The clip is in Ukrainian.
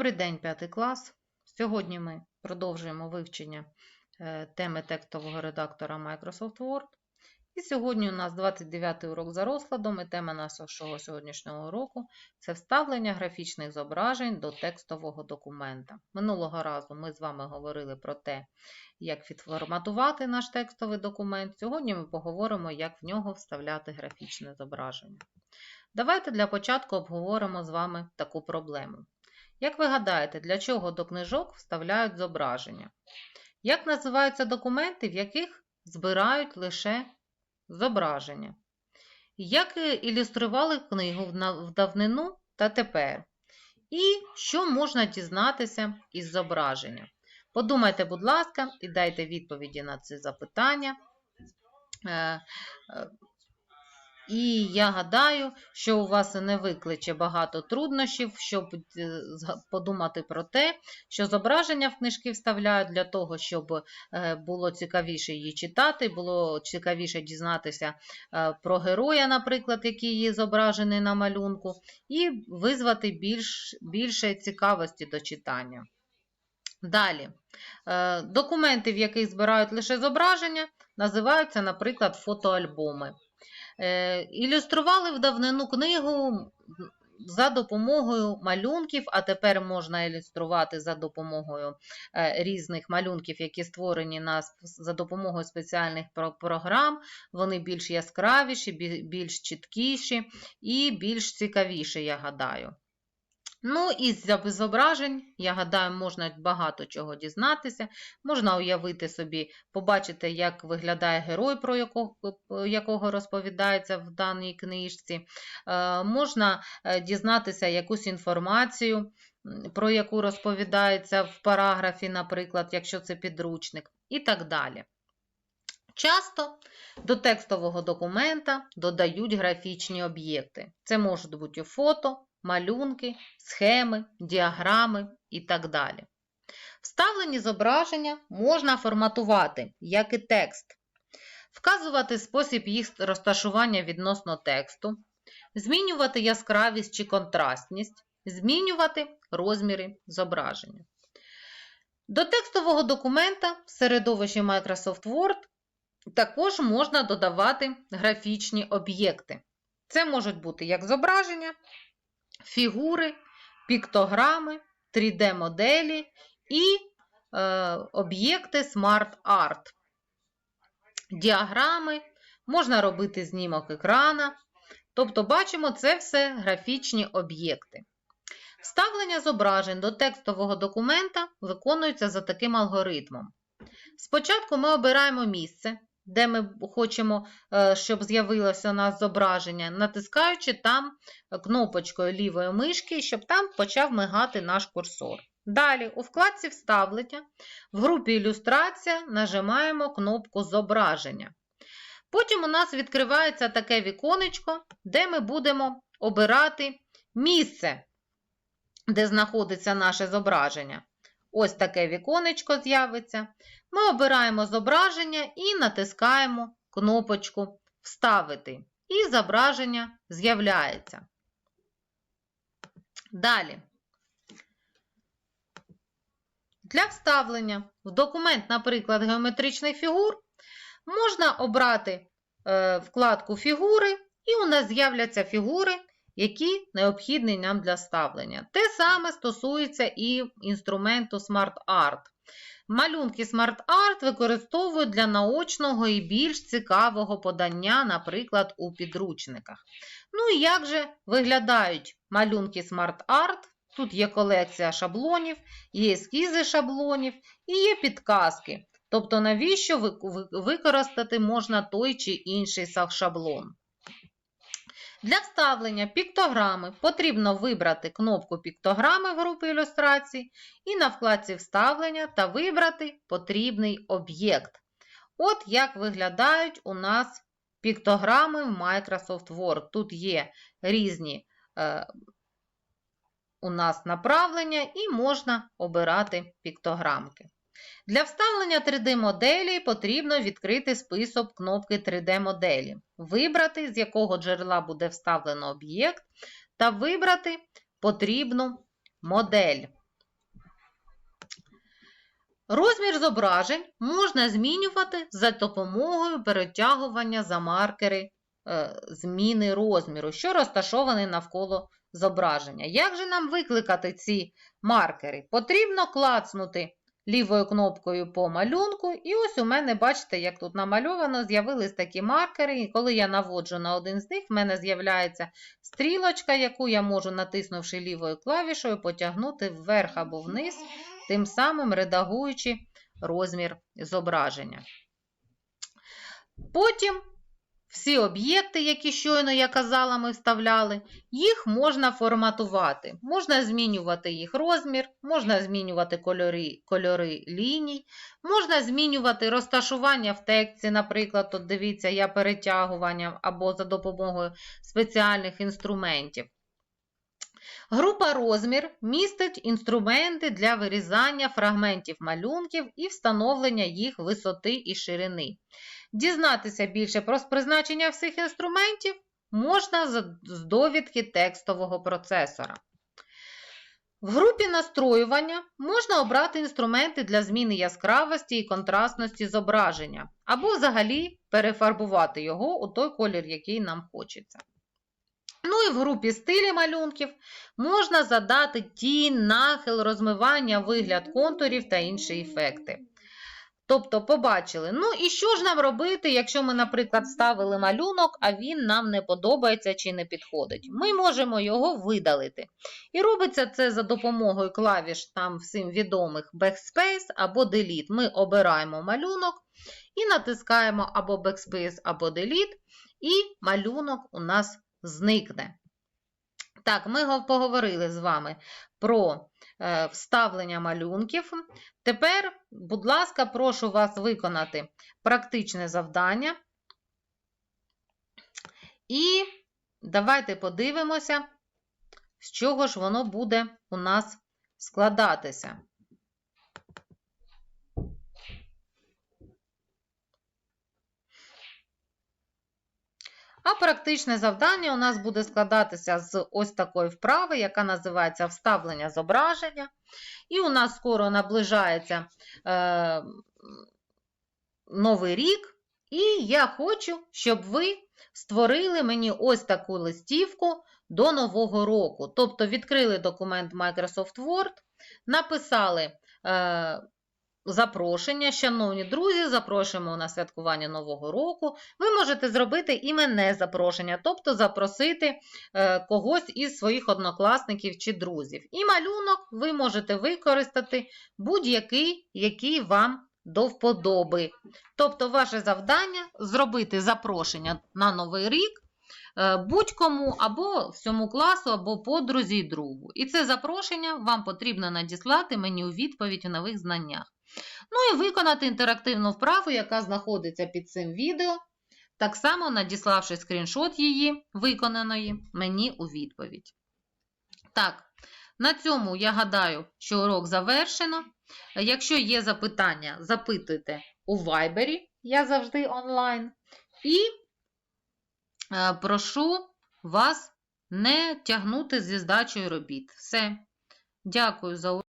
Добрий день, п'ятий клас. Сьогодні ми продовжуємо вивчення е, теми текстового редактора Microsoft Word. І сьогодні у нас 29 урок за розкладом, і тема нашого сьогоднішнього уроку це вставлення графічних зображень до текстового документа. Минулого разу ми з вами говорили про те, як відформатувати наш текстовий документ. Сьогодні ми поговоримо, як в нього вставляти графічне зображення. Давайте для початку обговоримо з вами таку проблему. Як ви гадаєте, для чого до книжок вставляють зображення? Як називаються документи, в яких збирають лише зображення? Як ілюстрували книгу в давнину та тепер? І що можна дізнатися із зображення? Подумайте, будь ласка, і дайте відповіді на ці запитання. І я гадаю, що у вас не викличе багато труднощів, щоб подумати про те, що зображення в книжки вставляють для того, щоб було цікавіше її читати, було цікавіше дізнатися про героя, наприклад, який є зображений на малюнку, і визвати більш, більше цікавості до читання. Далі, документи, в яких збирають лише зображення, називаються, наприклад, фотоальбоми. Ілюстрували в давнину книгу за допомогою малюнків, а тепер можна ілюструвати за допомогою різних малюнків, які створені нас за допомогою спеціальних програм. Вони більш яскравіші, більш чіткіші і більш цікавіші, я гадаю. Ну, із зображень, я гадаю, можна багато чого дізнатися. Можна уявити собі, побачити, як виглядає герой, про якого, якого розповідається в даній книжці. Е, можна дізнатися якусь інформацію, про яку розповідається в параграфі, наприклад, якщо це підручник, і так далі. Часто до текстового документа додають графічні об'єкти. Це можуть бути фото, малюнки, схеми, діаграми і так далі. Вставлені зображення можна форматувати, як і текст, вказувати спосіб їх розташування відносно тексту, змінювати яскравість чи контрастність, змінювати розміри зображення. До текстового документа в середовищі Microsoft Word також можна додавати графічні об'єкти. Це можуть бути як зображення, фігури, піктограми, 3D-моделі і е, об'єкти Smart Art. Діаграми, можна робити знімок екрана. Тобто, бачимо, це все графічні об'єкти. Вставлення зображень до текстового документа виконується за таким алгоритмом. Спочатку ми обираємо місце, де ми хочемо, е, щоб з'явилося у нас зображення, натискаючи там кнопочкою лівої мишки, щоб там почав мигати наш курсор. Далі, у вкладці Вставлення в групі Ілюстрація нажимаємо кнопку Зображення. Потім у нас відкривається таке віконечко, де ми будемо обирати місце, де знаходиться наше зображення. Ось таке віконечко з'явиться. Ми обираємо зображення і натискаємо кнопочку Вставити. І зображення з'являється. Далі. Для вставлення в документ, наприклад, геометричних фігур, можна обрати е, вкладку Фігури, і у нас з'являться фігури, які необхідні нам для вставлення. Те саме стосується і інструменту Smart Art. Малюнки Smart Art використовують для наочного і більш цікавого подання, наприклад, у підручниках. Ну і як же виглядають малюнки Smart Art? Тут є колекція шаблонів, є ескізи шаблонів і є підказки. Тобто, навіщо використати можна той чи інший шаблон. Для вставлення піктограми потрібно вибрати кнопку піктограми в групі ілюстрацій і на вкладці Вставлення та вибрати потрібний об'єкт. От як виглядають у нас піктограми в Microsoft Word. Тут є різні е, у нас направлення і можна обирати піктограмки. Для вставлення 3D-моделі потрібно відкрити список кнопки 3D-моделі, вибрати, з якого джерела буде вставлено об'єкт, та вибрати потрібну модель. Розмір зображень можна змінювати за допомогою перетягування за маркери е, зміни розміру, що розташований навколо зображення. Як же нам викликати ці маркери? Потрібно клацнути лівою кнопкою по малюнку. І ось у мене, бачите, як тут намальовано, з'явились такі маркери. І коли я наводжу на один з них, в мене з'являється стрілочка, яку я можу, натиснувши лівою клавішою, потягнути вверх або вниз, тим самим редагуючи розмір зображення. Потім всі об'єкти, які щойно я казала, ми вставляли, їх можна форматувати. Можна змінювати їх розмір, можна змінювати кольори, кольори ліній, можна змінювати розташування в тексті, наприклад, от дивіться, я перетягуванням або за допомогою спеціальних інструментів. Група розмір містить інструменти для вирізання фрагментів малюнків і встановлення їх висоти і ширини. Дізнатися більше про призначення всіх інструментів можна з довідки текстового процесора. В групі настроювання можна обрати інструменти для зміни яскравості і контрастності зображення, або взагалі перефарбувати його у той колір, який нам хочеться. Ну і в групі стилі малюнків можна задати тінь, нахил, розмивання, вигляд контурів та інші ефекти. Тобто, побачили. Ну і що ж нам робити, якщо ми, наприклад, ставили малюнок, а він нам не подобається чи не підходить? Ми можемо його видалити. І робиться це за допомогою клавіш там всім відомих Backspace або Delete. Ми обираємо малюнок і натискаємо або Backspace, або Delete, і малюнок у нас зникне. Так, ми поговорили з вами про е, вставлення малюнків. Тепер, будь ласка, прошу вас виконати практичне завдання. І давайте подивимося, з чого ж воно буде у нас складатися. А практичне завдання у нас буде складатися з ось такої вправи, яка називається вставлення зображення. І у нас скоро наближається е, новий рік. І я хочу, щоб ви створили мені ось таку листівку до Нового року. Тобто відкрили документ Microsoft Word, написали. Е, запрошення. Шановні друзі, запрошуємо на святкування Нового року. Ви можете зробити іменне запрошення, тобто запросити е, когось із своїх однокласників чи друзів. І малюнок ви можете використати будь-який, який вам до вподоби. Тобто, ваше завдання зробити запрошення на Новий рік. е, Будь-кому або всьому класу, або подрузі і другу. І це запрошення вам потрібно надіслати мені у відповідь у нових знаннях. Ну і виконати інтерактивну вправу, яка знаходиться під цим відео, так само надіславши скріншот її виконаної мені у відповідь. Так, на цьому я гадаю, що урок завершено. Якщо є запитання, запитуйте у Viber, я завжди онлайн. І е, прошу вас не тягнути зі здачею робіт. Все. Дякую за увагу.